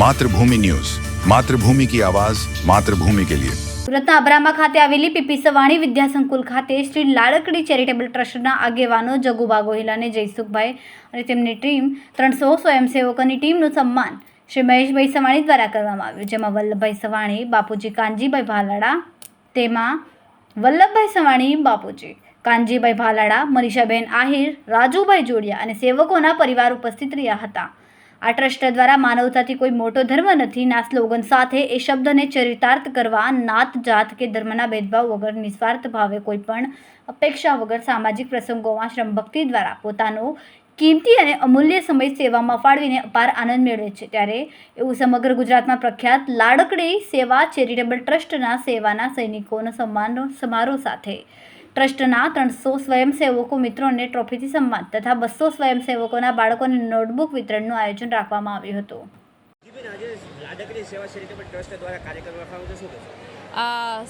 Mathrubhumi news. Mathrubhumi કી આવાજ, માતૃભૂમિ કે લિયે. પ્રતાપરામા ખાતે આવેલી પીપી સવાણી વિદ્યાસંકુલ ખાતે શ્રી લાડકડી ચેરિટેબલ ટ્રસ્ટના આગેવાનો જગુબા ગોહિલ જયસુખભાઈ અને તેમની ટીમ ત્રણસો સ્વયંસેવકોની ટીમનું સન્માન શ્રી મહેશભાઈ સવાણી દ્વારા કરવામાં આવ્યું, જેમાં વલ્લભભાઈ સવાણી, બાપુજી કાનજીભાઈ ભાલાડા, તેમાં વલ્લભભાઈ સવાણી, બાપુજી કાનજીભાઈ ભાલાડા, મનીષાબેન આહિર, રાજુભાઈ જોડિયા અને સેવકોના પરિવાર ઉપસ્થિત રહ્યા હતા. આ ટ્રસ્ટ દ્વારા માનવતાથી કોઈ મોટો ધર્મ નથી. ના સ્લોગન સાથે એ શબ્દને ચરિતાર્થ કરવા, નાત જાત કે ધર્મના ભેદભાવ વગર નિસ્વાર્થ ભાવે કોઈ પણ અપેક્ષા વગર સામાજિક પ્રસંગોમાં શ્રમ ભક્તિ દ્વારા પોતાનો કિંમતી અને અમૂલ્ય સમય સેવામાં ફાળવીને અપાર આનંદ મેળવે છે. ત્યારે એવું સમગ્ર ગુજરાતમાં પ્રખ્યાત લાડકડી સેવા ચેરિટેબલ ટ્રસ્ટના સેવાના સૈનિકોનો સન્માન સમારોહ સાથે ટ્રસ્ટના ત્રણસો સ્વયંસેવકો મિત્રોને ટ્રોફીથી સન્માન તથા બસો સ્વયંસેવકોના બાળકોને નોટબુક વિતરણનું આયોજન રાખવામાં આવ્યું હતું.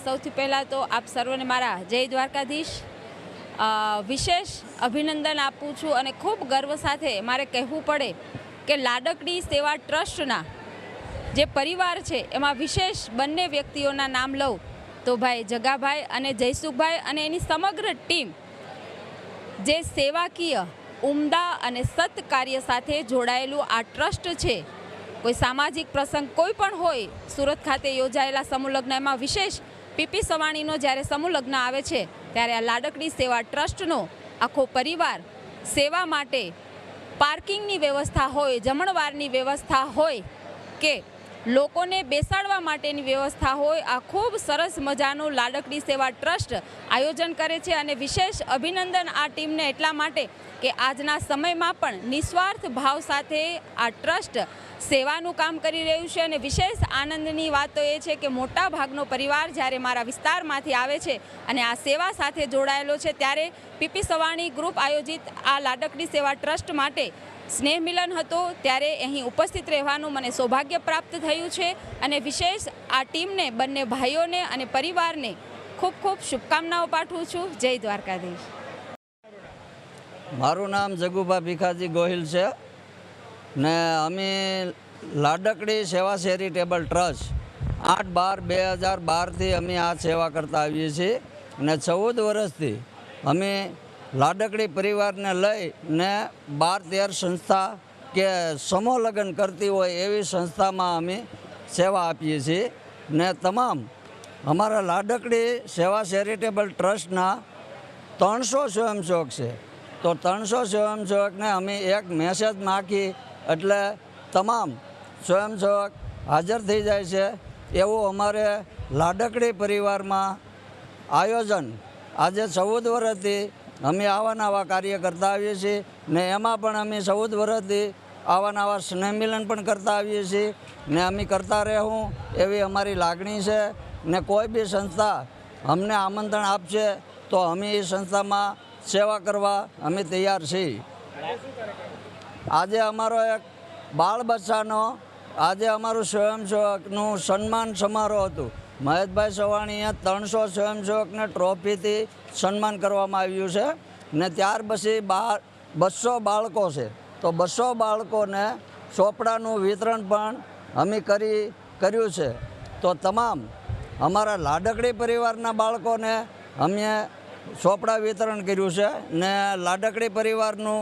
સૌથી પહેલાં તો આપ સર્વને મારા જય દ્વારકાધીશ. વિશેષ અભિનંદન આપું છું અને ખૂબ ગર્વ સાથે મારે કહેવું પડે કે લાડકડી સેવા ટ્રસ્ટના જે પરિવાર છે એમાં વિશેષ બંને વ્યક્તિઓના નામ લઉં. તો ભાઈ જગાભાઈ અને જયસુખભાઈ અને એની સમગ્ર ટીમ જે સેવાકીય, ઉમદા અને સત કાર્ય સાથે જોડાયેલું આ ટ્રસ્ટ છે. કોઈ સામાજિક પ્રસંગ કોઈ પણ હોય, સુરત ખાતે યોજાયેલા સમૂહલગ્ન એમાં વિશેષ પીપી સવાણીનો જ્યારે સમૂહલગ્ન આવે છે, ત્યારે આ લાડકડી સેવા ટ્રસ્ટનો આખો પરિવાર સેવા માટે પાર્કિંગની વ્યવસ્થા હોય, જમણવારની વ્યવસ્થા હોય કે લોકોને બેસાડવા માટેની વ્યવસ્થા હોય, આ ખૂબ સરસ મજાનું લાડકડી સેવા ટ્રસ્ટ આયોજન કરે છે અને વિશેષ અભિનંદન આ ટીમને એટલા માટે કે આજના સમયમાં પણ નિસ્વાર્થ ભાવ સાથે આ ટ્રસ્ટ સેવાનું કામ કરી રહ્યું છે અને વિશેષ આનંદની વાત એ છે કે મોટા ભાગનો પરિવાર જ્યારે મારા વિસ્તારમાંથી આવે છે અને આ સેવા સાથે જોડાયેલો છે, ત્યારે પીપી સવાણી ગ્રુપ આયોજિત આ લાડકડી સેવા ટ્રસ્ટ માટે સ્નેહ મિલન હતો. ત્યારે અહીં ઉપસ્થિત રહેવાનું મને સૌભાગ્ય પ્રાપ્ત થયું છે અને વિશેષ આ ટીમને, બંને ભાઈઓને અને પરિવારને ખૂબ ખૂબ શુભકામનાઓ પાઠવું છું. જય દ્વારકાધીશ. મારું નામ જગુભા ભીખાજી ગોહિલ છે ને અમે લાડકડી સેવા ચેરિટેબલ ટ્રસ્ટ આઠ બાર બે હજાર બારથી અમે આ સેવા કરતા આવીએ છીએ ને ચૌદ વર્ષથી અમે લાડકડી પરિવારને લઈ ને બાર તેર સંસ્થા કે સમૂહ લગ્ન કરતી હોય એવી સંસ્થામાં અમે સેવા આપીએ છીએ ને તમામ અમારા લાડકડી સેવા ચેરિટેબલ ટ્રસ્ટના ત્રણસો સ્વયંસેવક છે. તો ત્રણસો સ્વયંસેવકને અમે એક મેસેજ નાખી એટલે તમામ સ્વયંસેવક હાજર થઈ જાય છે. એવું અમારે લાડકડી પરિવારમાં આયોજન આજે ચૌદ વર્ષથી અમે આવા નવા કાર્ય કરતા આવીએ છીએ ને એમાં પણ અમે ચૌદ વર્ષથી આવા નવા સ્નેહ મિલન પણ કરતા આવીએ છીએ ને અમે કરતા રહેવું એવી અમારી લાગણી છે ને કોઈ બી સંસ્થા અમને આમંત્રણ આપશે તો અમે એ સંસ્થામાં સેવા કરવા અમે તૈયાર છીએ. આજે અમારો એક બાળ બચ્ચાનો, આજે અમારું સ્વયંસેવકનું સન્માન સમારોહ હતું. મહેશભાઈ સવાણીએ ત્રણસો સ્વયંસેવકને ટ્રોફીથી સન્માન કરવામાં આવ્યું છે ને ત્યાર પછી બા બસો બાળકો છે. તો બસો બાળકોને ચોપડાનું વિતરણ પણ અમે કરી, કર્યું છે. તો તમામ અમારા લાડકડી પરિવારના બાળકોને અમે ચોપડા વિતરણ કર્યું છે ને લાડકડી પરિવારનું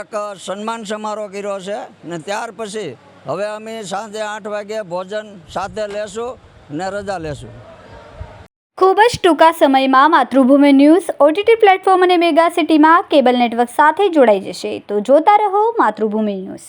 એક સન્માન સમારોહ કર્યો છે ને ત્યાર પછી હવે અમે સાંજે આઠ વાગે ભોજન સાથે લેશું ને રજા લેશું. ખૂબ જ ટૂંકા સમયમાં માતૃભૂમિ ન્યૂઝ ઓટીટી પ્લેટફોર્મ અને મેગા સિટીમાં કેબલ નેટવર્ક સાથે જોડાઈ જશે. તો જોતા રહો માતૃભૂમિ ન્યૂઝ.